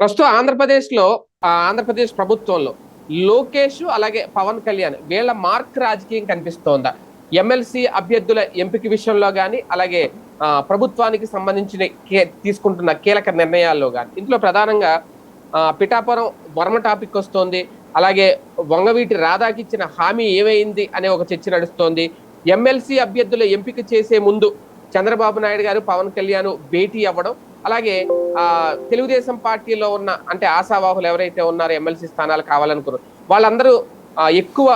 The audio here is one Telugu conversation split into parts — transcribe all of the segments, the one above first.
ప్రస్తుతం ఆంధ్రప్రదేశ్లో ఆంధ్రప్రదేశ్ ప్రభుత్వంలో లోకేష్ అలాగే పవన్ కళ్యాణ్ వీళ్ళ మార్క్ రాజకీయం కనిపిస్తోందా? ఎమ్మెల్సీ అభ్యర్థుల ఎంపిక విషయంలో కానీ అలాగే ప్రభుత్వానికి సంబంధించిన తీసుకుంటున్న కీలక నిర్ణయాల్లో కానీ ఇందులో ప్రధానంగా పిఠాపురం వర్మ టాపిక్ వస్తోంది. అలాగే వంగవీటి రాధాకి ఇచ్చిన హామీ ఏమైంది అనే ఒక చర్చ నడుస్తోంది. ఎమ్మెల్సీ అభ్యర్థుల ఎంపిక చేసే ముందు చంద్రబాబు నాయుడు గారు పవన్ కళ్యాణ్ భేటీ అవ్వడం అలాగే ఆ తెలుగుదేశం పార్టీలో ఉన్న అంటే ఆశావాహులు ఎవరైతే ఉన్నారో ఎమ్మెల్సీ స్థానాలు కావాలనుకున్నారు వాళ్ళందరూ ఎక్కువ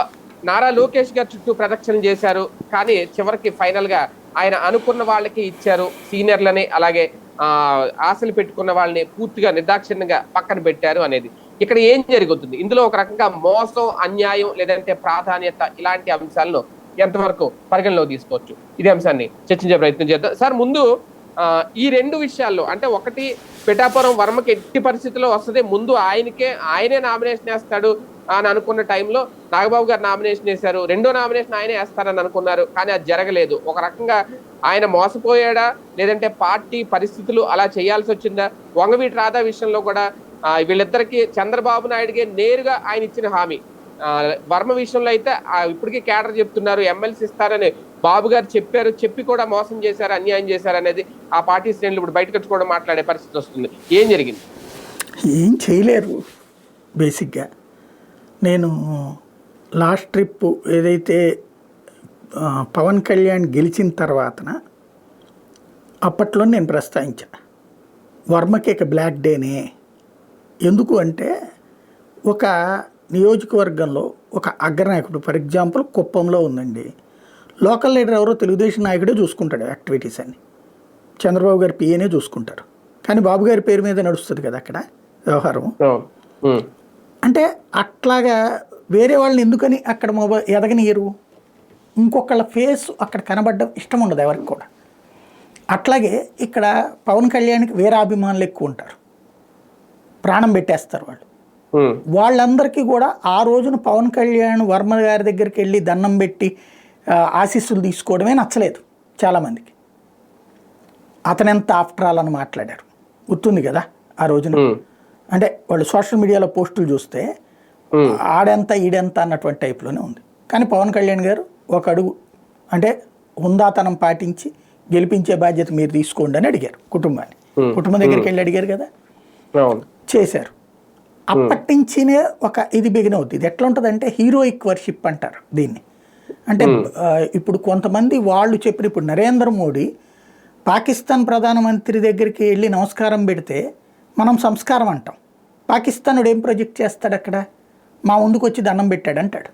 నారా లోకేష్ గారి చుట్టూ ప్రదక్షిణ చేశారు. కానీ చివరికి ఫైనల్గా ఆయన అనుకున్న వాళ్ళకి ఇచ్చారు సీనియర్లని అలాగే ఆ ఆశలు పెట్టుకున్న వాళ్ళని పూర్తిగా నిర్దాక్షిణ్యంగా పక్కన పెట్టారు అనేది. ఇక్కడ ఏం జరుగుతుంది? ఇందులో ఒక రకంగా మోసం అన్యాయం లేదంటే ప్రాధాన్యత ఇలాంటి అంశాలను ఎంతవరకు పరిగణలో తీసుకోవచ్చు? ఇదే అంశాన్ని చర్చించే ప్రయత్నం చేద్దాం. సార్ ముందు ఈ రెండు విషయాల్లో అంటే ఒకటి పిఠాపురం వర్మకి ఎట్టి పరిస్థితుల్లో వస్తుంది ముందు ఆయనకే ఆయనే నామినేషన్ వేస్తాడు అని అనుకున్న టైంలో నాగబాబు గారు నామినేషన్ వేశారు రెండో నామినేషన్ ఆయనే వేస్తారని అనుకున్నారు కానీ అది జరగలేదు. ఒక రకంగా ఆయన మోసపోయాడా లేదంటే పార్టీ పరిస్థితులు అలా చేయాల్సి వచ్చిందా? వంగవీటి రాధా విషయంలో కూడా వీళ్ళిద్దరికీ వీళ్ళిద్దరికి చంద్రబాబు నాయుడుకే నేరుగా ఆయన ఇచ్చిన హామీ. వర్మ విషయంలో అయితే ఆ, ఇప్పటికీ కేటర్ చెప్తున్నారు ఎమ్మెల్సీ ఇస్తారని బాబు గారు చెప్పారు చెప్పి కూడా మోసం చేశారు అన్యాయం చేశారు అనేది ఆ పార్టీ శ్రేణులు ఇప్పుడు బయటకొచ్చుకోవడం మాట్లాడే పరిస్థితి వస్తుంది. ఏం జరిగింది? ఏం చేయలేరు బేసిక్గా. నేను లాస్ట్ ట్రిప్ ఏదైతే పవన్ కళ్యాణ్ గెలిచిన తర్వాతన అప్పట్లో నేను ప్రస్తావించా వర్మకి ఇక బ్లాక్ డేనే. ఎందుకు అంటే ఒక నియోజకవర్గంలో ఒక అగ్రనాయకుడు ఫర్ ఎగ్జాంపుల్ కుప్పంలో ఉందండి. లోకల్ లీడర్ ఎవరో తెలుగుదేశం నాయకుడే చూసుకుంటాడు యాక్టివిటీస్ అన్ని. చంద్రబాబు గారి పిఏనే చూసుకుంటారు. కానీ బాబు గారి పేరు మీద నడుస్తుంది కదా అక్కడ వ్యవహారం. అంటే అట్లాగా వేరే వాళ్ళని ఎందుకని అక్కడ మొబైల్ ఎదగనియరు ఇంకొకళ్ళ ఫేస్ అక్కడ కనబడడం ఇష్టం ఉండదు ఎవరికి కూడా. అట్లాగే ఇక్కడ పవన్ కళ్యాణ్కి వేరే అభిమానులు ఎక్కువ ఉంటారు. ప్రాణం పెట్టేస్తారు వాళ్ళు. వాళ్ళందరికీ కూడా ఆ రోజున పవన్ కళ్యాణ్ వర్మ గారి దగ్గరికి వెళ్ళి దండం పెట్టి ఆశీస్సులు తీసుకోవడమే నచ్చలేదు చాలామందికి అతను ఎంత ఆఫ్టర్ ఆల్ అని మాట్లాడారు. గుర్తుంది కదా ఆ రోజున. అంటే వాళ్ళు సోషల్ మీడియాలో పోస్టులు చూస్తే. ఆడెంత ఈడెంత అన్నటువంటి టైప్లోనే ఉంది. కానీ పవన్ కళ్యాణ్ గారు ఒక అడుగు అంటే హుందాతనం పాటించి గెలిపించే బాధ్యత మీరు తీసుకోండి అని అడిగారు కుటుంబాన్ని. కుటుంబం దగ్గరికి వెళ్ళి అడిగారు కదా? చేశారు. అప్పటి నుంచినే ఒక ఇది బిగిన్ అవుతుంది. ఇది ఎట్లా ఉంటుందంటే హీరోయిక్ వర్షిప్ అంటారు దీన్ని. అంటే ఇప్పుడు కొంతమంది వాళ్ళు చెప్పిన ఇప్పుడు నరేంద్ర మోడీ పాకిస్తాన్ ప్రధానమంత్రి దగ్గరికి వెళ్ళి నమస్కారం పెడితే మనం సంస్కారం అంటాం. పాకిస్తానుడు ఏం ప్రొజెక్ట్ చేస్తాడు అక్కడ? మా ముందుకు వచ్చి దండం పెట్టాడు అంటాడు.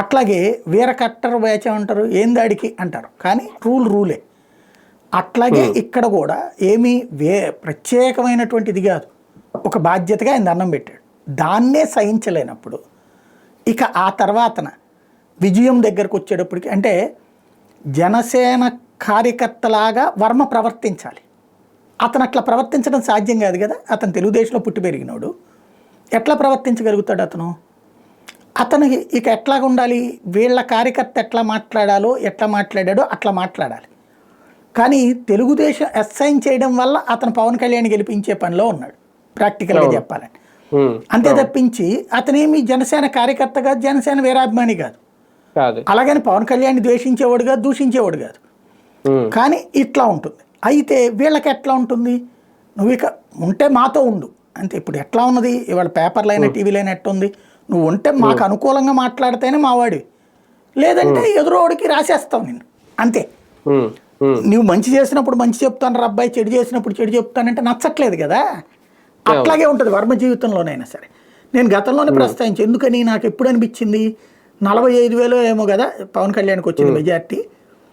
అట్లాగే వీర కట్టర్ బ్యాచ్ అంటారు ఏం దాడికి అంటారు. కానీ రూల్ రూలే. అట్లాగే ఇక్కడ కూడా ఏమీ వే ప్రత్యేకమైనటువంటిది కాదు. ఒక బాధ్యతగా ఆయన దండం పెట్టాడు. దాన్నే సహించలేనప్పుడు ఇక ఆ తర్వాతన విజయం దగ్గరకు వచ్చేటప్పటికి అంటే జనసేన కార్యకర్తలాగా వర్మ ప్రవర్తించాలి. అతను అట్లా ప్రవర్తించడం సాధ్యం కాదు కదా? అతను తెలుగుదేశంలో పుట్టి పెరిగినోడు. ఎట్లా ప్రవర్తించగలుగుతాడు అతను? అతనికి ఇక ఎట్లా ఉండాలి? వీళ్ళ కార్యకర్త ఎట్లా మాట్లాడాలో ఎట్లా మాట్లాడాడో అట్లా మాట్లాడాలి. కానీ తెలుగుదేశం అసైన్ చేయడం వల్ల అతను పవన్ కళ్యాణ్ గెలిపించే పనిలో ఉన్నాడు. ప్రాక్టికల్గా చెప్పాలంటే. ఉమ్. అంతే తప్పించి అతనేమి జనసేన కార్యకర్త కాదు జనసేన వీరాభిమాని కాదు. అలాగని పవన్ కళ్యాణ్ ద్వేషించేవాడు కాదు దూషించేవాడు కాదు. కానీ ఇట్లా ఉంటుంది. అయితే వీళ్ళకి ఎట్లా ఉంటుంది? నువ్వు ఇక ఉంటే మాతో ఉండు. అంతే ఇప్పుడు ఎట్లా ఉన్నది? ఇవాళ పేపర్లు అయినా టీవీలో అయినా ఎట్టుంది? నువ్వు ఉంటే మాకు అనుకూలంగా మాట్లాడితేనే మావాడివి లేదంటే ఎదురోడికి రాసేస్తావు నిన్ను. అంతే. నువ్వు మంచి చేసినప్పుడు మంచి చెప్తాను రా అబ్బాయి చెడు చేసినప్పుడు చెడు చెప్తానంటే నచ్చట్లేదు కదా? అట్లాగే ఉంటుంది వర్మ జీవితంలోనైనా సరే. నేను గతంలోనే ప్రస్తావించి ఎందుకని నాకు ఎప్పుడు అనిపించింది? నలభై ఐదు వేలు ఏమో కదా పవన్ కళ్యాణ్కి వచ్చింది మెజార్టీ.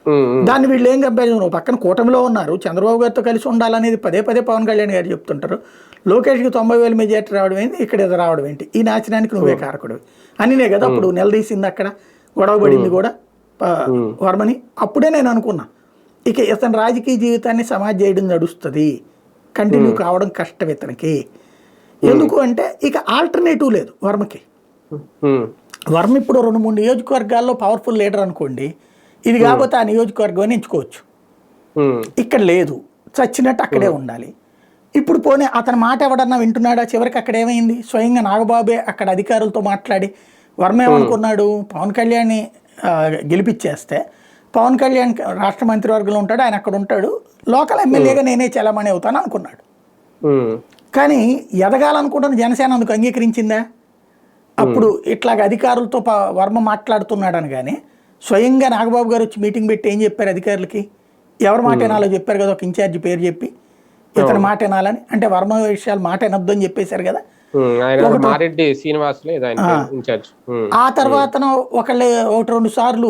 ఉమ్. ఉమ్. దాన్ని వీళ్ళు ఏం కంపేర్ నువ్వు పక్కన కూటమిలో ఉన్నారు చంద్రబాబు గారితో కలిసి ఉండాలనేది పదే పదే పవన్ కళ్యాణ్ గారు చెప్తుంటారు. లోకేష్కి తొంభై వేల మెజార్టీ రావడం ఏంటి? ఇక్కడ ఇది రావడం ఏంటి? ఈ నాశనానికి నువ్వే కారకుడివి అనినే కదా అప్పుడు నిలదీసింది అక్కడ గొడవ పడింది కూడా వర్మని. అప్పుడే నేను అనుకున్నా ఇక ఇతని రాజకీయ జీవితాన్ని సమాజ్ చేయడం నడుస్తుంది. కంటిన్యూ కావడం కష్టం ఇతనికి. ఎందుకు అంటే ఇక ఆల్టర్నేటివ్ లేదు వర్మకి. వర్మ ఇప్పుడు రెండు మూడు నియోజకవర్గాల్లో పవర్ఫుల్ లీడర్ అనుకోండి ఇది కాకపోతే ఆ నియోజకవర్గం ఎంచుకోవచ్చు. ఇక్కడ లేదు. చచ్చినట్టు అక్కడే ఉండాలి. ఇప్పుడు పోనీ అతని మాట ఎవడన్నా వింటున్నాడా? చివరికి అక్కడ ఏమైంది? స్వయంగా నాగబాబే అక్కడ అధికారులతో మాట్లాడి వర్మ ఏమనుకున్నాడు? పవన్ కళ్యాణ్ని గెలిపించేస్తే పవన్ కళ్యాణ్ రాష్ట్ర మంత్రివర్గంలో ఉంటాడు ఆయన అక్కడ ఉంటాడు. లోకల్ ఎమ్మెల్యేగా నేనే చలామణి అవుతాను అనుకున్నాడు. కానీ ఎదగాలనుకుంటున్న జనసేన అందుకు అంగీకరించిందా? అప్పుడు ఇట్లాగ అధికారులతో వర్మ మాట్లాడుతున్నాడని కానీ స్వయంగా నాగబాబు గారు వచ్చి మీటింగ్ పెట్టి ఏం చెప్పారు అధికారులకి? ఎవరి మాట వినాలో చెప్పారు కదా ఒక ఇన్ఛార్జి పేరు చెప్పి. ఇతని మాట వినాలని అంటే వర్మ విషయాలు మాట వినొద్దు అని చెప్పేశారు కదా. ఆ. తర్వాత ఒకళ్ళు ఒకటి రెండు సార్లు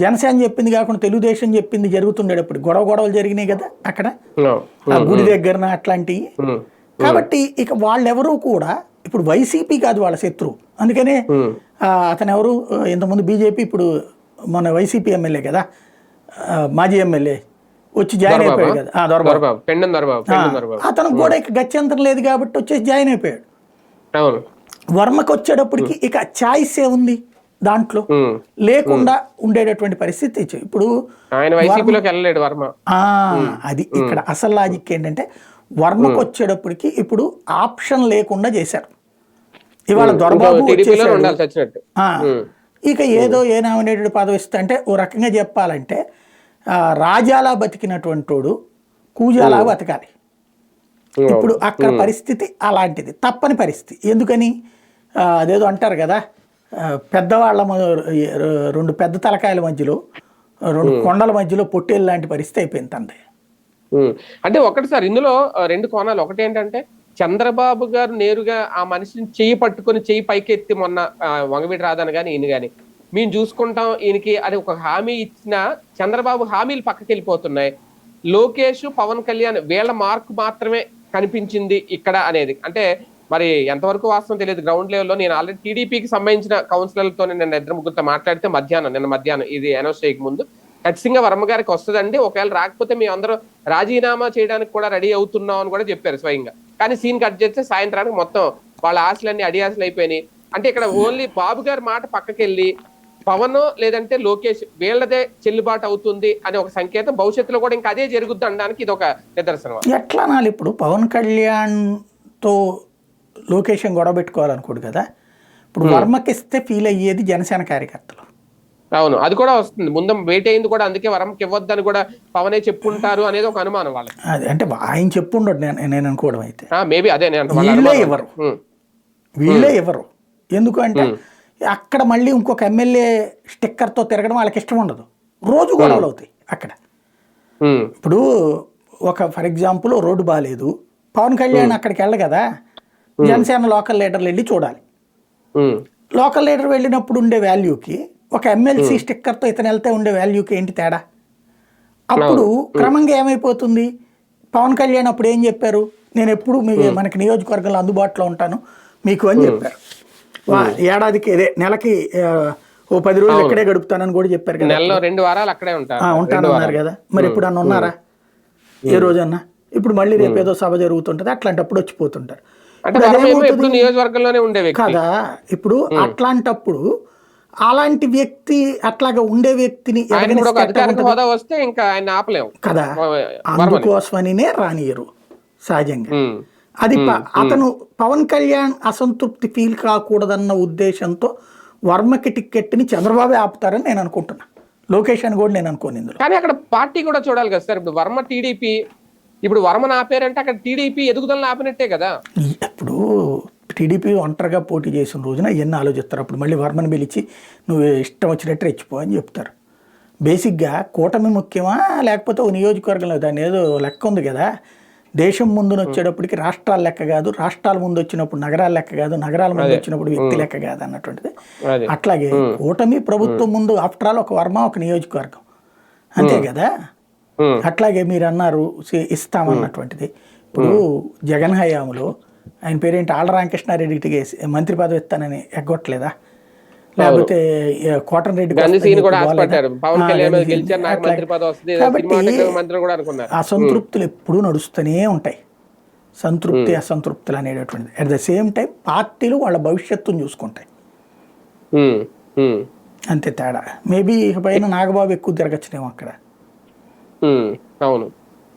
జనసేన చెప్పింది కాకుండా తెలుగుదేశం చెప్పింది జరుగుతుండేటప్పుడు గొడవ గొడవలు జరిగినాయి కదా అక్కడ? ఆ గుడి దగ్గరన అట్లాంటివి కాబట్టి ఇక వాళ్ళెవరూ కూడా ఇప్పుడు వైసీపీ కాదు వాళ్ళ శత్రువు. అందుకనే అతను ఎవరు ఇంతకుముందు బీజేపీ ఇప్పుడు మన వైసీపీ ఎమ్మెల్యే కదా? మాజీ ఎమ్మెల్యే. వచ్చి జాయిన్ అయిపోయాడు కదా. దొరబాబు. అతను కూడా ఇక గత్యంతరం లేదు కాబట్టి వచ్చేసి జాయిన్ అయిపోయాడు. వర్మకు వచ్చేటప్పటికి ఇక ఛాయిస్ ఏ ఉంది. దాంట్లో లేకుండా ఉండేటటువంటి పరిస్థితి ఇప్పుడు ఆయన వైసీపీలోకి వెళ్ళలేడు వర్మ. ఆ, అది ఇక్కడ అసలు లాజిక్ ఏంటంటే వర్మకు వచ్చేటప్పటికి ఇప్పుడు ఆప్షన్ లేకుండా చేశారు. ఇవాళ దొరబాబు ఇక ఏదో ఏ నామినేటెడ్ పదవి ఇస్తే అంటే ఓ రకంగా చెప్పాలంటే రాజాలా బతికినటువంటి వాడు కూజాలా బతకాలి. ఇప్పుడు అక్కడ పరిస్థితి అలాంటిది. తప్పని పరిస్థితి. ఎందుకని? అదేదో అంటారు కదా పెద్దవాళ్ళ రెండు పెద్ద తలకాయల మధ్యలో రెండు కొండల మధ్యలో పొట్టేలు లాంటి పరిస్థితి అయిపోయింది తండ్రి. అంటే ఒకటి సార్ ఇందులో రెండు కోణాలు. ఒకటి ఏంటంటే చంద్రబాబు గారు నేరుగా ఆ మనిషిని చెయ్యి పట్టుకొని చెయ్యి పైకెత్తి మొన్న వంగవీటి రాధాని కానీ ఈయన కానీ మేము చూసుకుంటాం ఈయనకి అని ఒక హామీ ఇచ్చిన చంద్రబాబు హామీలు పక్కకి వెళ్ళిపోతున్నాయి. లోకేష్ పవన్ కళ్యాణ్ వీళ్ళ మార్క్ మాత్రమే కనిపించింది ఇక్కడ అనేది. అంటే మరి ఎంతవరకు వాస్తవం తెలియదు. గ్రౌండ్ లెవెల్లో నేను ఆల్రెడీ టీడీపీకి సంబంధించిన కౌన్సిలర్లతో నిన్న ఇద్దరు ముగ్గురితో మాట్లాడితే మధ్యాహ్నం నిన్న మధ్యాహ్నం ఇది అనౌన్స్ చేయక ముందు. ఖచ్చితంగా వర్మ గారికి వస్తుందండి. ఒకవేళ రాకపోతే మీ అందరూ రాజీనామా చేయడానికి కూడా రెడీ అవుతున్నాం అని కూడా చెప్పారు స్వయంగా. కానీ సీన్ కట్ చేస్తే సాయంత్రానికి మొత్తం వాళ్ళ ఆశలన్నీ అడియాసలు అయిపోయినాయి. అంటే ఇక్కడ ఓన్లీ బాబు గారి మాట పక్కకెళ్ళి పవన్ లేదంటే లోకేష్ వీళ్ళదే చెల్లుబాటు అవుతుంది అనే ఒక సంకేతం భవిష్యత్తులో కూడా ఇంకా అదే జరుగుద్ది అనడానికి ఇది ఒక నిదర్శనం. ఎట్లా అనాలి ఇప్పుడు? పవన్ కళ్యాణ్తో లోకేషన్ గొడవ పెట్టుకోవాలనుకోడు కదా. ఇప్పుడు వర్మకిస్తే ఫీల్ అయ్యేది జనసేన కార్యకర్తలు. అవును అది కూడా వస్తుంది. ముందు వెయిట్ అయింది కూడా అందుకే వరంకి ఇవ్వద్దని కూడా పవనే చెప్పుంటారు అనేది ఒక అనుమానం వాళ్ళకి. అది అంటే ఆయన చెప్పుండడు నేను నేను అనుకోవడం అయితే. మేబీ అదే నేను వాళ్ళ. ఇవ్వరు. వీళ్ళే ఇవ్వరు ఎందుకు అంటే అక్కడ మళ్ళీ ఇంకొక ఎమ్మెల్యే స్టిక్కర్తో తిరగడం వాళ్ళకి ఇష్టం ఉండదు. రోజు గొడవలు అవుతాయి అక్కడ. ఇప్పుడు ఒక ఫర్ ఎగ్జాంపుల్ రోడ్డు బాగాలేదు పవన్ కళ్యాణ్ అక్కడికి వెళ్ళ కదా. జనసేన లోకల్ లీడర్లు వెళ్ళి చూడాలి. లోకల్ లీడర్ వెళ్ళినప్పుడు ఉండే వాల్యూకి ఒక ఎమ్మెల్సీ స్టిక్కర్తో ఇతను వెళ్తే ఉండే వాల్యూకి ఏంటి తేడా? అప్పుడు క్రమంగా ఏమైపోతుంది? పవన్ కళ్యాణ్ అప్పుడు ఏం చెప్పారు? నేను ఎప్పుడు మీ మనకి నియోజకవర్గంలో అందుబాటులో ఉంటాను మీకు అని చెప్పారు. ఏడాదికి అదే నెలకి ఓ పది రోజులు ఇక్కడే గడుపుతానని కూడా చెప్పారు కదా. రెండు వారాలు అక్కడే ఉంటారు ఆ, ఉంటానన్నారు కదా. మరి ఇప్పుడు అన్న ఉన్నారా? ఏ రోజన్నా? ఇప్పుడు మళ్ళీ రేపు ఏదో సభ జరుగుతుంటది అట్లాంటప్పుడు వచ్చిపోతుంటారు. అంటే వర్మ ఏమో ఎప్పుడు నియోజకవర్గంలోనే ఉండే వ్యక్తి. కదా? ఇప్పుడు అట్లాంటప్పుడు అలాంటి వ్యక్తి అట్లాగా ఉండే వ్యక్తిని హోదా వస్తే ఇంకా ఆయన ఆపలేము కదా? అందుకోసమనినే రానియరు సహజంగా. అది అతను పవన్ కళ్యాణ్ అసంతృప్తి ఫీల్ కాకూడదన్న ఉద్దేశంతో వర్మకి టిక్కెట్ని చంద్రబాబు ఆపుతారని నేను అనుకుంటున్నా. లోకేష్ అని కూడా నేను అనుకోను ఇందులో. కానీ అక్కడ పార్టీ కూడా చూడాలి కదా సార్. ఇప్పుడు వర్మ టీడీపీ ఇప్పుడు వర్మను ఆపారంటే అక్కడ టీడీపీ ఎదుగుదలను ఆపినట్టే కదా. ఇప్పుడు టీడీపీ ఒంటరిగా పోటీ చేసిన రోజున ఎన్ని ఆలోచిస్తారు? అప్పుడు మళ్ళీ వర్మని పిలిచి నువ్వు ఇష్టం వచ్చినట్టు రెచ్చిపో అని చెప్తారు. బేసిక్గా కూటమి ముఖ్యమా లేకపోతే ఓ నియోజకవర్గంలో దాని ఏదో లెక్క ఉంది కదా? దేశం ముందున వచ్చేటప్పటికి రాష్ట్రాల లెక్క కాదు రాష్ట్రాల ముందు వచ్చినప్పుడు నగరాల లెక్క కాదు నగరాల ముందు వచ్చినప్పుడు వ్యక్తి లెక్క కాదు అన్నటువంటిది. అట్లాగే కూటమి ప్రభుత్వం ముందు ఆఫ్టర్ ఆల్ ఒక వర్మ ఒక నియోజకవర్గం. అంతే కదా? అట్లాగే మీరు అన్నారు ఇస్తామన్నటువంటిది ఇప్పుడు జగన్ హయాంలో ఆయన పేరేంటి? ఆళ్ళ రామకృష్ణారెడ్డికి మంత్రి పదవి ఇస్తానని ఎగ్గొట్టలేదా? లేకపోతే కోటన్ రెడ్డి అసంతృప్తులు ఎప్పుడూ నడుస్తూనే ఉంటాయి. సంతృప్తి అసంతృప్తులు అనేటటువంటిది. అట్ ద సేమ్ టైం పార్టీలు వాళ్ళ భవిష్యత్తును చూసుకుంటాయి. అంతే తేడా. మేబీ పైన నాగబాబు ఎక్కువ తిరగచ్చునేమో అక్కడ. అవును.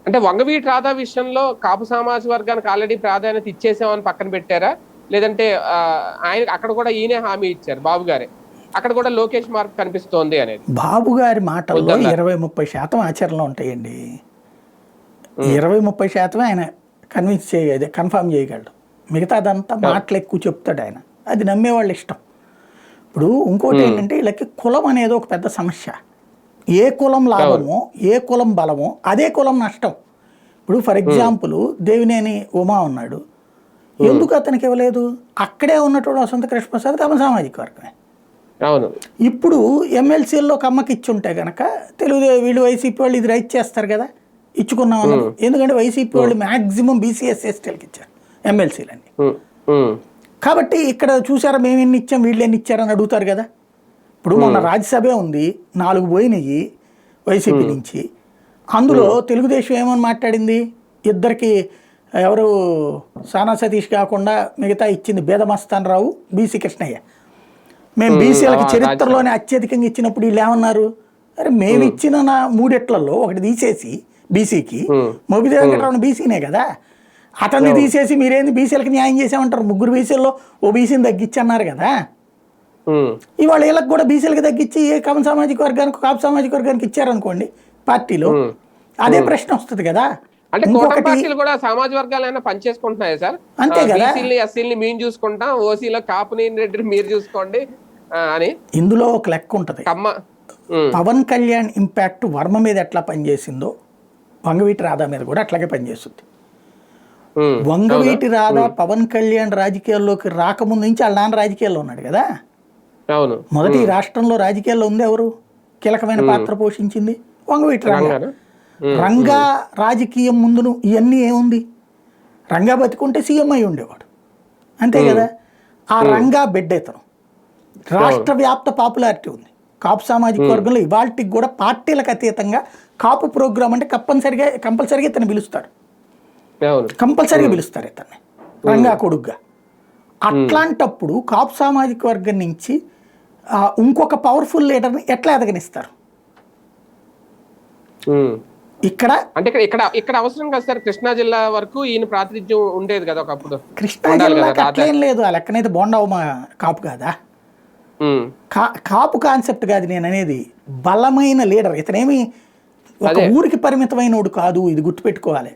అంటే వంగవీటి రాధా విషయంలో కాపు సమాజ వర్గానికి ఆల్రెడీ ప్రాధాన్యత ఇచ్చేసామని పక్కన పెట్టారా? లేదంటే ఆయన అక్కడ కూడా ఈయనే హామీ ఇచ్చారు బాబు గారే. అక్కడ కూడా లోకేష్ మార్క్ కనిపిస్తోంది అనేది. బాబు గారి మాటల్లో. ఇరవై ముప్పై శాతం ఆచరణలో ఉంటాయండి. ఇరవై ముప్పై శాతం ఆయన కన్విన్స్ చేయ కన్ఫర్మ్ చేయగలడు. మిగతాదంతా మాటలు ఎక్కువ చెప్తాడు ఆయన. అది నమ్మేవాళ్ళు ఇష్టం. ఇప్పుడు ఇంకోటి ఏంటంటే వీళ్ళకి కులం అనేది ఒక పెద్ద సమస్య. ఏ కులం లాభమో ఏ కులం బలమో అదే కులం నష్టం. ఇప్పుడు ఫర్ ఎగ్జాంపుల్ దేవినేని ఉమా ఉన్నాడు. ఎందుకు అతనికి ఇవ్వలేదు? అక్కడే ఉన్నటువంటి వసంత కృష్ణప్రసాద్ కమ సామాజిక వర్గమే. అవును. ఇప్పుడు ఎమ్మెల్సీల్లో కమ్మకి ఇచ్చి ఉంటే కనుక తెలుగు వీళ్ళు వైసీపీ వాళ్ళు ఇది రైట్ చేస్తారు కదా ఇచ్చుకున్నాం ఎందుకంటే వైసీపీ వాళ్ళు మ్యాక్సిమం బీసీఎస్ ఎస్టీలకి ఇచ్చారు ఎమ్మెల్సీలన్నీ. కాబట్టి ఇక్కడ చూసారా మేము ఎన్ని ఇచ్చాం వీళ్ళు ఎన్ని ఇచ్చారని అడుగుతారు కదా. ఇప్పుడు మొన్న రాజ్యసభే ఉంది నాలుగు పోయినాయి వైసీపీ నుంచి. అందులో తెలుగుదేశం ఏమని మాట్లాడింది? ఇద్దరికి ఎవరు సానా సతీష్ కాకుండా మిగతా ఇచ్చింది బేదమస్తాన్ రావు బీసీ కృష్ణయ్య. మేము. బీసీలకి చరిత్రలోనే అత్యధికంగా ఇచ్చినప్పుడు వీళ్ళు ఏమన్నారు? అరే మేము. ఇచ్చిన నా మూడెట్లలో ఒకటి తీసేసి బీసీకి మొబిది వెంకటరమణ బీసీనే కదా? అతన్ని తీసేసి మీరేంది బీసీలకు న్యాయం చేసామంటారు ముగ్గురు బీసీల్లో ఓ బీసీని తగ్గించి అన్నారు కదా? ఇవాళ వీళ్ళకి కూడా బీసీలకు తగ్గించి ఏ కమ సామాజిక వర్గానికి కాపు సామాజిక వర్గానికి ఇచ్చారనుకోండి పార్టీలో అదే ప్రశ్న వస్తుంది కదా. అంటే పార్టీలు కూడా సమాజ వర్గాలైనా పనిచేసుకుంటున్నాయి సార్? అంతే కదా. మేము చూసుకుంటాం ఓసీలో కాపుని రెడ్డిని మీరు చూసుకోండి అని. ఇందులో ఒక లెక్క ఉంటుంది. పవన్ కళ్యాణ్ ఇంపాక్ట్ వర్మ మీద ఎట్లా పనిచేసిందో వంగవీటి రాధా మీద కూడా అట్లాగే పనిచేస్తుంది. వంగవీటి రాధా పవన్ కళ్యాణ్ రాజకీయాల్లోకి రాకముందు నుంచి వాళ్ళ నాన్న రాజకీయాల్లో ఉన్నాడు కదా. అవును. మొదటి రాష్ట్రంలో రాజకీయాల్లో ఉంది ఎవరు? కీలకమైన పాత్ర పోషించింది వంగవీటి రంగా. రంగా రాజకీయం ముందును ఇవన్నీ ఏముంది? రంగా బతికుంటే సీఎం అయి ఉండేవాడు. అంతే కదా? ఆ రంగా బిడ్డ ఇతను రాష్ట్ర వ్యాప్త పాపులారిటీ ఉంది. కాపు సామాజిక వర్గంలో ఇవాళకి కూడా పార్టీలకు అతీతంగా కాపు ప్రోగ్రామ్ అంటే కంపల్సరిగా కంపల్సరిగా ఇతను పిలుస్తాడు కంపల్సరీగా పిలుస్తారు ఇతన్ని. రంగా కొడుగ్గా. అట్లాంటప్పుడు కాపు సామాజిక వర్గం నుంచి ఇంకొక పవర్ఫుల్ లీడర్ని ఎట్లా ఎదగనిస్తారు. ఇక్కడ అంటే ఇక్కడ ఇక్కడ అవసరం కదా సార్. కృష్ణా జిల్లా వరకు ఈయన ప్రాతినిధ్యం ఉండేది కదా ఒకప్పుడు. కృష్ణా జిల్లాకి అట్లేం లేదు. ఆ లెక్కనైతే బోండావు మా కాపు కాదా? కాపు కాన్సెప్ట్ కాదు నేను అనేది బలమైన లీడర్ ఇతనేమి ఒక. ఊరికి పరిమితమైనోడు కాదు. ఇది గుర్తుపెట్టుకోవాలి.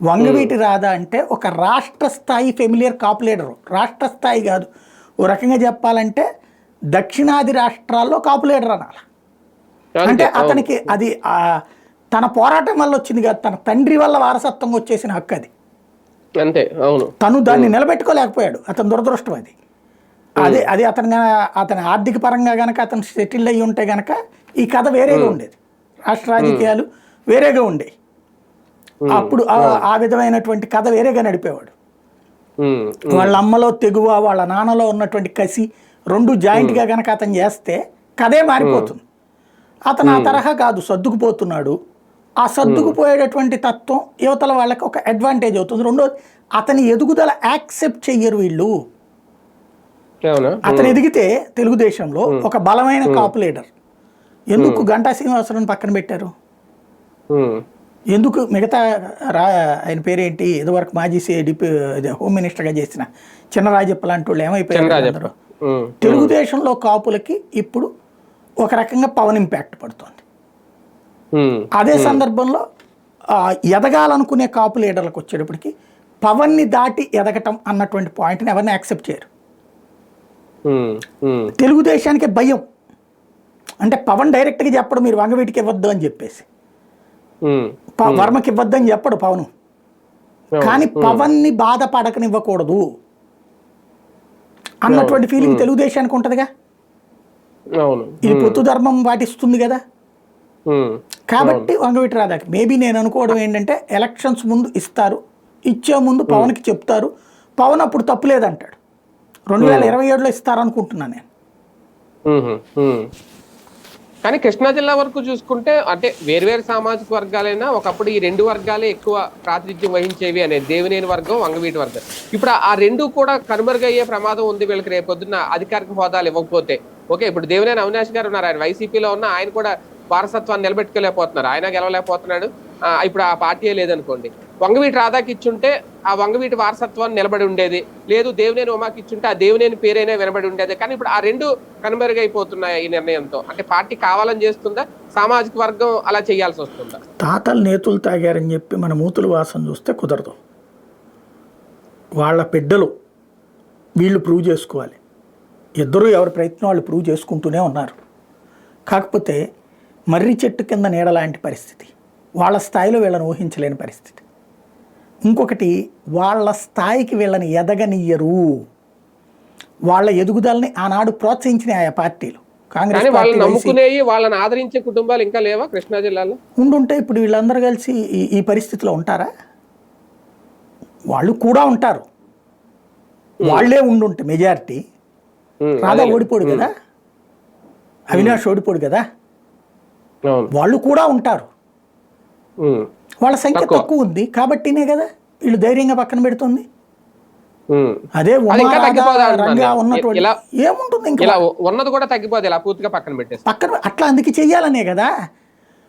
వంగవీటి రాధా అంటే ఒక రాష్ట్ర స్థాయి ఫెమిలియర్ కాపు లీడరు రాష్ట్ర స్థాయి కాదు. ఓ రకంగా చెప్పాలంటే దక్షిణాది రాష్ట్రాల్లో కాపు లీడర్ అనాలి అంటే. అతనికి అది తన పోరాటం వల్ల వచ్చింది కాదు తన తండ్రి వల్ల వారసత్వంగా వచ్చేసిన హక్కు అది. అంతే అవును. తను దాన్ని నిలబెట్టుకోలేకపోయాడు అతను దురదృష్టం అది. అదే అది అతను అతని ఆర్థిక పరంగా గనక అతను సెటిల్ అయ్యి ఉంటే గనక ఈ కథ వేరేగా ఉండేది. రాష్ట్ర రాజకీయాలు వేరేగా ఉండేవి అప్పుడు ఆ- విధమైనటువంటి కథ వేరేగా నడిపేవాడు. వాళ్ళ అమ్మలో తెగువ వాళ్ళ నాన్నలో ఉన్నటువంటి కసి రెండు జాయింట్గా గనక అతను చేస్తే కథే మారిపోతుంది. అతను ఆ తరహా కాదు సర్దుకుపోతున్నాడు. ఆ సర్దుకుపోయేటటువంటి తత్వం యువతల వాళ్ళకి ఒక అడ్వాంటేజ్ అవుతుంది. రెండోది అతని ఎదుగుదల యాక్సెప్ట్ చెయ్యరు వీళ్ళు. అతను ఎదిగితే తెలుగుదేశంలో ఒక బలమైన కాపు లీడర్ ఎందుకు గంటా శ్రీనివాసరావు పక్కన పెట్టారు? ఎందుకు మిగతా రా ఆయన పేరేంటి? ఇదివరకు మాజీ డిప్యూ హోమ్ మినిస్టర్గా చేసిన చిన్నరాజప్ప లాంటి వాళ్ళు ఏమైపోయారు తెలుగుదేశంలో కాపులకి ఇప్పుడు ఒక రకంగా పవన్ ఇంపాక్ట్ పడుతుంది. అదే సందర్భంలో ఎదగాలనుకునే కాపు లీడర్లకు వచ్చేటప్పటికి పవన్ని దాటి ఎదగటం అన్నటువంటి పాయింట్ని ఎవరిని యాక్సెప్ట్ చేయరు. తెలుగుదేశానికి భయం. అంటే పవన్ డైరెక్ట్గా చెప్పడం మీరు వంగవీటికి ఇవ్వద్దు అని చెప్పేసి. వర్మకి ఇవ్వద్దు అని చెప్పడు పవన్. కానీ పవన్ని బాధపడకనివ్వకూడదు. అన్నటువంటి ఫీలింగ్ తెలుగుదేశానికి ఉంటుందిగా? ఇది పొత్తు ధర్మం పాటిస్తుంది కదా? కాబట్టి వంగవీటి రాధాకి మేబీ నేను అనుకోవడం ఏంటంటే ఎలక్షన్స్ ముందు ఇస్తారు ఇచ్చే ముందు పవన్కి చెప్తారు పవన్ అప్పుడు తప్పులేదంటాడు. రెండు వేల ఇరవై ఏడులో ఇస్తారనుకుంటున్నాను నేను. కానీ కృష్ణా జిల్లా వరకు చూసుకుంటే అంటే వేర్వేరు సామాజిక వర్గాలైనా ఒకప్పుడు ఈ రెండు వర్గాలే ఎక్కువ ప్రాతినిధ్యం వహించేవి అనేది దేవినేని వర్గం వంగవీటి వర్గం. ఇప్పుడు ఆ రెండు కూడా కనుమరుగయ్యే ప్రమాదం ఉంది వీళ్ళకి రేపొద్దున అధికారిక హోదాలు ఇవ్వకపోతే. ఓకే ఇప్పుడు దేవినేని అవినాష్ గారు ఉన్నారు ఆయన వైసీపీలో ఉన్న ఆయన కూడా వారసత్వాన్ని నిలబెట్టుకోలేకపోతున్నారు. ఆయన గెలవలేకపోతున్నాడు. ఇప్పుడు ఆ పార్టీ లేదనుకోండి. వంగవీటి రాధాకి ఇచ్చుంటే ఆ వంగవీటి వారసత్వాన్ని నిలబడి ఉండేది. లేదు దేవినేని ఉమాకి ఇచ్చుంటే ఆ దేవినేని పేరైనా వినబడి ఉండేది. కానీ ఇప్పుడు ఆ రెండు కనుమరుగైపోతున్నాయి ఈ నిర్ణయంతో. అంటే పార్టీ కావాలని చేస్తుందా? సామాజిక వర్గం అలా చేయాల్సి వస్తుందా? తాతలు నేతులు తాగారని చెప్పి మన మూతుల వాసన చూస్తే కుదరదు. వాళ్ళ బిడ్డలు వీళ్ళు ప్రూవ్ చేసుకోవాలి. ఇద్దరు ఎవరి ప్రయత్నం వాళ్ళు ప్రూవ్ చేసుకుంటూనే ఉన్నారు. కాకపోతే మర్రి చెట్టు కింద నీడ లాంటి పరిస్థితి. వాళ్ళ స్థాయిలో వీళ్ళని ఊహించలేని పరిస్థితి. ఇంకొకటి వాళ్ళ స్థాయికి వీళ్ళని ఎదగనియ్యరు. వాళ్ళ ఎదుగుదలని ఆనాడు ప్రోత్సహించిన ఆయా పార్టీలు. కాంగ్రెస్ వాళ్ళని వాళ్ళని ఆదరించే కుటుంబాలు ఇంకా లేవా కృష్ణా జిల్లాలో? ఉండుంటే ఇప్పుడు వీళ్ళందరూ కలిసి ఈ పరిస్థితిలో ఉంటారా? వాళ్ళు కూడా ఉంటారు. వాళ్ళే ఉండుంటే మెజారిటీ. రాధా. ఓడిపోడు కదా? అవినాష్ ఓడిపోడు కదా? వాళ్ళు కూడా ఉంటారు. వాళ్ళ సంఖ్య తక్కువ. ఉంది కాబట్టినే కదా వీళ్ళు ధైర్యంగా పక్కన పెడుతుంది. అదే ఏముంటుంది ఇంకా? ఉన్నది కూడా తగ్గిపోదు ఇలా పూర్తిగా పక్కన పెట్టేసి పక్కన అట్లా అందుకే చెయ్యాలనే కదా?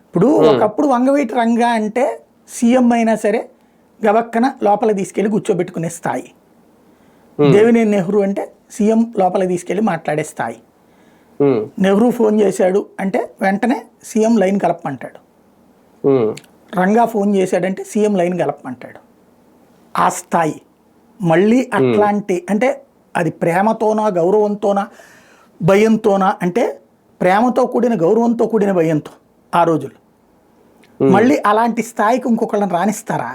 ఇప్పుడు ఒకప్పుడు వంగవీటి రంగా అంటే సీఎం అయినా సరే గబక్కన లోపల తీసుకెళ్ళి కూర్చోబెట్టుకునే స్థాయి. దేవినేని నెహ్రూ అంటే సీఎం లోపల తీసుకెళ్ళి మాట్లాడే స్థాయి. నెహ్రూ ఫోన్ చేశాడు అంటే వెంటనే సీఎం లైన్ కలపమంటాడు. రంగా ఫోన్ చేశాడంటే సీఎం లైన్ కలపమంటాడు. ఆ స్థాయి. మళ్ళీ అట్లాంటి అంటే అది ప్రేమతోనా గౌరవంతోనా భయంతోనా అంటే ప్రేమతో కూడిన గౌరవంతో కూడిన భయంతో ఆ రోజులు. మళ్ళీ అలాంటి స్థాయికి ఇంకొకళ్ళని రాణిస్తారా?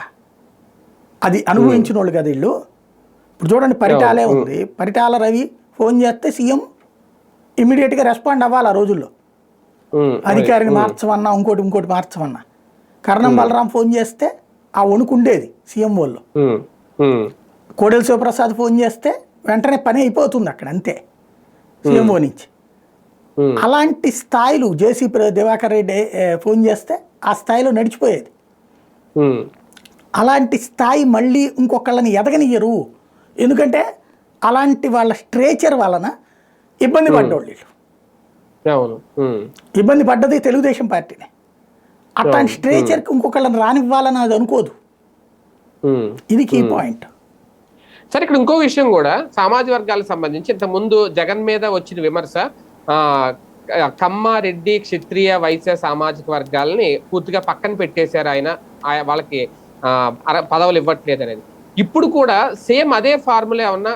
అది అనుభవించిన వాళ్ళు కదా వీళ్ళు. ఇప్పుడు చూడండి పరిటాలే ఉంది. పరిటాల రవి ఫోన్ చేస్తే సీఎం ఇమీడియట్గా రెస్పాండ్ అవ్వాలి ఆ రోజుల్లో. అధికారిని మార్చమన్నా ఇంకోటి ఇంకోటి మార్చమన్నా కర్ణం బలరాం ఫోన్ చేస్తే ఆ వణుకు ఉండేది సీఎం వాళ్ళు. కోడెల శివప్రసాద్ ఫోన్ చేస్తే వెంటనే పని అయిపోతుంది అక్కడ అంతే. సీఎంఓ నుంచి. అలాంటి స్థాయిలు జేసీ దివాకర్ రెడ్డి ఫోన్ చేస్తే ఆ స్థాయిలో నడిచిపోయేది. అలాంటి స్థాయి మళ్ళీ ఇంకొకళ్ళని ఎదగనియ్యరు. ఎందుకంటే అలాంటి వాళ్ళ స్ట్రేచర్ వలన ఇబ్బంది పడ్డోళ్ళు వీళ్ళు. ఉమ్, ఇబ్బంది పడ్డది తెలుగుదేశం పార్టీనే. అట్లాంటి స్ట్రేచర్కి ఇంకొకళ్ళని రానివ్వాలని అది అనుకోదు. ఇది కీ పాయింట్ సరే ఇక్కడ ఇంకో విషయం కూడా సామాజిక వర్గాలకు సంబంధించి ఇంత ముందు జగన్ మీద వచ్చిన విమర్శ ఆ కమ్మ రెడ్డి క్షత్రియ వైశ్య సామాజిక వర్గాలని పూర్తిగా పక్కన పెట్టేశారు ఆయన. వాళ్ళకి పదవులు ఇవ్వట్లేదు అనేది. ఇప్పుడు కూడా సేమ్ అదే ఫార్ములా ఏమన్నా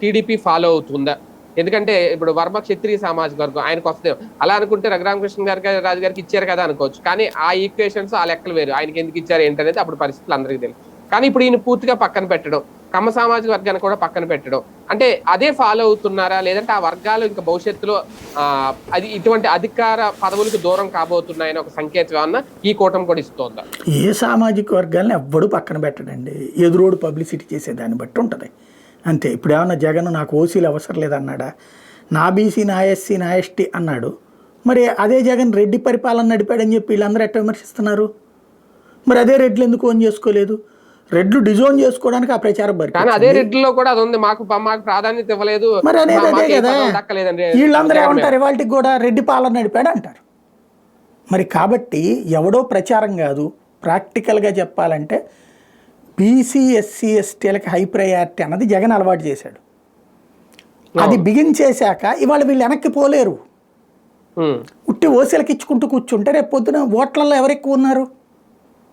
టీడీపీ ఫాలో అవుతుందా? ఎందుకంటే ఇప్పుడు వర్మ క్షత్రియ సామాజిక వర్గం ఆయనకు వస్తే అలా అనుకుంటే రఘురామకృష్ణ గారికి రాజు గారికి ఇచ్చారు కదా అనుకోవచ్చు. కానీ ఆ ఈక్వేషన్స్ ఆ లెక్కలు వేరు. ఆయనకి ఎందుకు ఇచ్చారు ఏంటనేది అప్పుడు పరిస్థితులు అందరికీ తెలియదు. కానీ ఇప్పుడు ఈయన పూర్తిగా పక్కన పెట్టడం కమ్మ సామాజిక వర్గాన్ని కూడా పక్కన పెట్టడం అంటే అదే ఫాలో అవుతున్నారా? లేదంటే ఆ వర్గాలు ఇంకా భవిష్యత్తులో అది ఇటువంటి అధికార పదవులకు దూరం కాబోతున్నాయని ఒక సంకేతం అన్న ఈ కూటమి కూడా ఇస్తోందా? ఏ సామాజిక వర్గాలను ఎవ్వడూ పక్కన పెట్టడండి. ఎదురోడు పబ్లిసిటీ చేసే దాన్ని బట్టి ఉంటుంది. అంతే. ఇప్పుడు ఏమన్నా జగన్ నాకు ఓసీలు అవసరం లేదన్నాడా? నా బీసీ నా ఎస్సీ నా ఎస్టీ అన్నాడు. మరి అదే జగన్ రెడ్డి పరిపాలన నడిపాడని చెప్పి వీళ్ళందరూ ఎట్లా విమర్శిస్తున్నారు? మరి అదే రెడ్లు ఎందుకు ఓన్ చేసుకోలేదు? రెడ్లు డిజోన్ చేసుకోవడానికి ఆ ప్రచారం కానీ అదే రెడ్డిలో కూడా అది ఉంది. మాకు మాకు ప్రాధాన్యత ఇవ్వలేదు. మరి అనేది అదే కదా. వీళ్ళందరూ ఏమంటారు? ఇవాళకి కూడా రెడ్డి పాలన నడిపాడు అంటారు మరి కాబట్టి ఎవడో ప్రచారం కాదు. ప్రాక్టికల్గా చెప్పాలంటే బీసీ ఎస్సీ ఎస్టీలకి హై ప్రయారిటీ అన్నది జగన్ అలవాటు చేశాడు. అది బిగిన్ చేశాక ఇవాళ వీళ్ళు వెనక్కి పోలేరు. ఉట్టి ఓసీలకు ఇచ్చుకుంటూ కూర్చుంటే రేపు పొద్దున ఓట్లలో ఎవరు ఎక్కువ ఉన్నారు?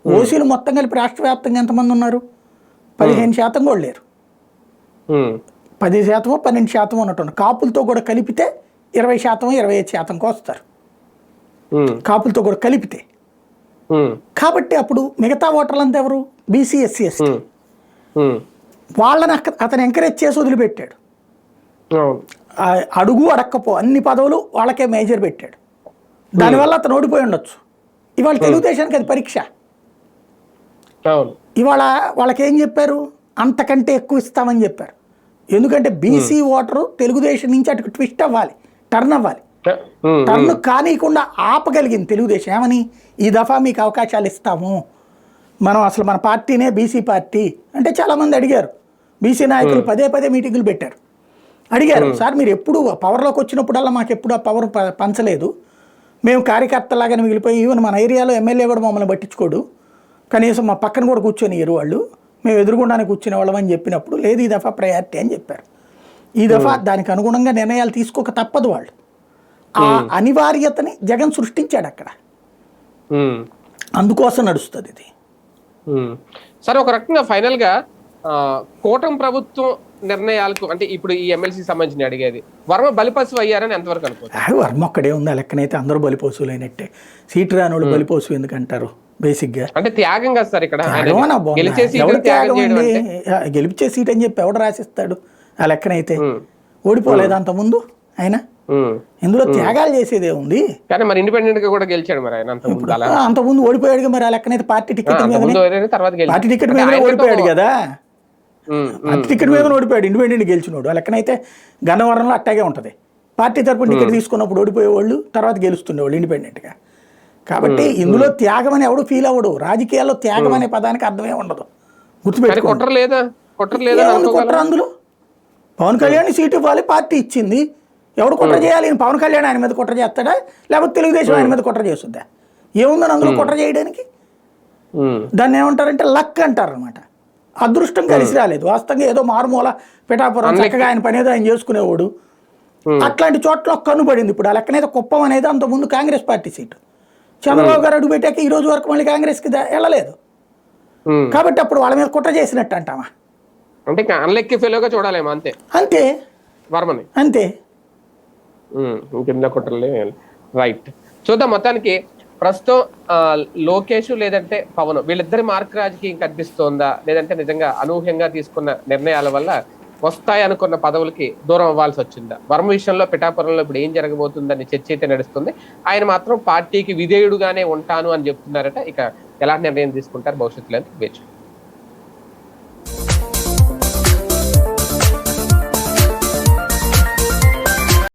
ఓసీలు మొత్తం కలిపి రాష్ట్ర వ్యాప్తంగా ఎంతమంది ఉన్నారు? పదిహేను శాతం కూడా లేరు. పది శాతమో పన్నెండు శాతం ఉన్నట్టు కాపులతో కూడా కలిపితే ఇరవై శాతం ఇరవై ఐదు శాతంకి వస్తారు. కాపులతో కూడా కలిపితే కాబట్టి అప్పుడు మిగతా ఓటర్లంతా ఎవరు? BC SC ST. వాళ్ళని అతను ఎంకరేజ్ చేసి వదిలిపెట్టాడు. అడుగు అడక్కపో అన్ని పదవులు వాళ్ళకే మేజర్ పెట్టాడు. దానివల్ల అతను ఓడిపోయి ఉండొచ్చు. ఇవాళ తెలుగుదేశానికి అది పరీక్ష. ఇవాళ వాళ్ళకి ఏం చెప్పారు? అంతకంటే ఎక్కువ ఇస్తామని చెప్పారు. ఎందుకంటే బీసీ ఓటరు తెలుగుదేశం నుంచి అటు ట్విస్ట్ అవ్వాలి టర్న్ అవ్వాలి. టర్న్ కానీయకుండా ఆపగలిగింది తెలుగుదేశం. ఏమని? ఈ దఫా మీకు అవకాశాలు ఇస్తాము. మనం అసలు మన పార్టీనే బీసీ పార్టీ అంటే చాలామంది అడిగారు. బీసీ నాయకులు పదే పదే మీటింగులు పెట్టారు. అడిగారు సార్ మీరు ఎప్పుడు పవర్లోకి వచ్చినప్పుడల్లా మాకు ఎప్పుడు ఆ పవర్ పంచలేదు. మేము కార్యకర్తలాగానే మిగిలిపోయి ఈవెన్ మన ఏరియాలో ఎమ్మెల్యే కూడా మమ్మల్ని పట్టించుకోడు. కనీసం మా పక్కన కూడా కూర్చొని వాళ్ళు. మేము ఎదురుగుండానే కూర్చునే వాళ్ళం అని చెప్పినప్పుడు లేదు ఈ దఫా ప్రయారిటీ అని చెప్పారు. ఈ దఫా దానికి అనుగుణంగా నిర్ణయాలు తీసుకోక తప్పదు వాళ్ళు. ఆ అనివార్యతని జగన్ సృష్టించాడు అక్కడ. అందుకోసం నడుస్తుంది ఇది. సరే ఒక రకంగా ఫైనల్గా కూటమి ప్రభుత్వం నిర్ణయాలకు అంటే ఇప్పుడు ఈ ఎమ్మెల్సీ సంబంధించి అడిగేది వర్మ బలిపశు అయ్యారని ఎంతవరకు అనుకోవచ్చు? వర్మ ఒక్కడే ఉంది? ఆ లెక్కనైతే అందరూ బలిపోసులైనట్టే సీటు రానోళ్ళు బలిపోసు ఎందుకంటారు? బేసిక్గా. అంటే త్యాగం కదా సార్ ఇక్కడ? గెలిచే గెలిచే సీట్ అని చెప్పి ఎవడు రాసిస్తాడు? ఆ లెక్కనైతే. ఓడిపోలేదు అంత ముందు ఉమ్. ఇందులో త్యాగాలు చేసేదే ఉంది. కానీ మరి ఇండిపెండెంట్గా కూడా గెలిచాడు మరి ఆయన అంత ముందు ఓడిపోయాడు మరి ఆ లెక్కనైతే పార్టీ టికెట్ మీద. పార్టీ టికెట్ మీద ఓడిపోయాడు కదా. పార్టీ టికెట్ మీద ఓడిపోయాడు ఇండిపెండెంట్ గెలిచినోడు. ఆ లెక్కనైతే గన్నవరంలో అట్టాగే ఉంటుంది. పార్టీ తరపున టికెట్ తీసుకున్నప్పుడు ఓడిపోయేవాళ్ళు తర్వాత గెలుస్తుండేవాళ్ళు ఇండిపెండెంట్గా కాబట్టి ఇందులో త్యాగం అని ఎవడు ఫీల్ అవ్వడు. రాజకీయాల్లో త్యాగం అనే పదానికి అర్థమే ఉండదు. కానీ గుర్తుపెట్టుకో కుట్ర లేదా? కుట్ర లేదా ఏముంది కుట్ర అందులో? పవన్ కళ్యాణ్ సీటు ఇవ్వాలి పార్టీ ఇచ్చింది. ఎవడు కుట్ర చేయాలి? ఈయన పవన్ కళ్యాణ్ ఆయన మీద కుట్ర చేస్తాడా? లేకపోతే తెలుగుదేశం ఆయన మీద కుట్ర చేస్తుందా? ఏముందని అందులో కుట్ర చేయడానికి? దాన్ని ఏమంటారంటే లక్ అంటారు అనమాట అదృష్టం కలిసి రాలేదు. వాస్తవంగా ఏదో మారుమూల పిఠాపురం చక్కగా ఆయన పని ఏదో ఆయన చేసుకునేవాడు. అట్లాంటి చోట్ల పడింది ఇప్పుడు. ఆ లెక్కనైతే కుప్పం అనేది అంత ముందు కాంగ్రెస్ పార్టీ సీటు. చంద్రబాబు గారు అడుగు పెట్టాక ఈ రోజు వరకు మళ్ళీ కాంగ్రెస్కి వెళ్ళలేదు. కాబట్టి అప్పుడు వాళ్ళ మీద కుట్ర చేసినట్టు అంటామా అంటే అన్లెక్కి ఫెలోగా చూడాలేమో అంతే. అంతే. వర్మని. అంతే. ఉమ్, కింద కుట్రలే రైట్ చూద్దాం మొత్తానికి ప్రస్తుతం లోకేష్ లేదంటే పవన్ వీళ్ళిద్దరి మార్క్ రాజకీయం కనిపిస్తోందా లేదంటే నిజంగా అనూహ్యంగా తీసుకున్న నిర్ణయాల వల్ల వస్తాయి అనుకున్న పదవులకి దూరం అవ్వాల్సి వచ్చిందా? వర్మ విషయంలో పిఠాపురంలో ఇప్పుడు ఏం జరగబోతుందని చర్చ అయితే నడుస్తుంది. ఆయన మాత్రం పార్టీకి విధేయుడుగానే ఉంటాను అని చెప్తున్నారట. ఇక ఎలాంటి నిర్ణయం తీసుకుంటారు భవిష్యత్తులో? వేచి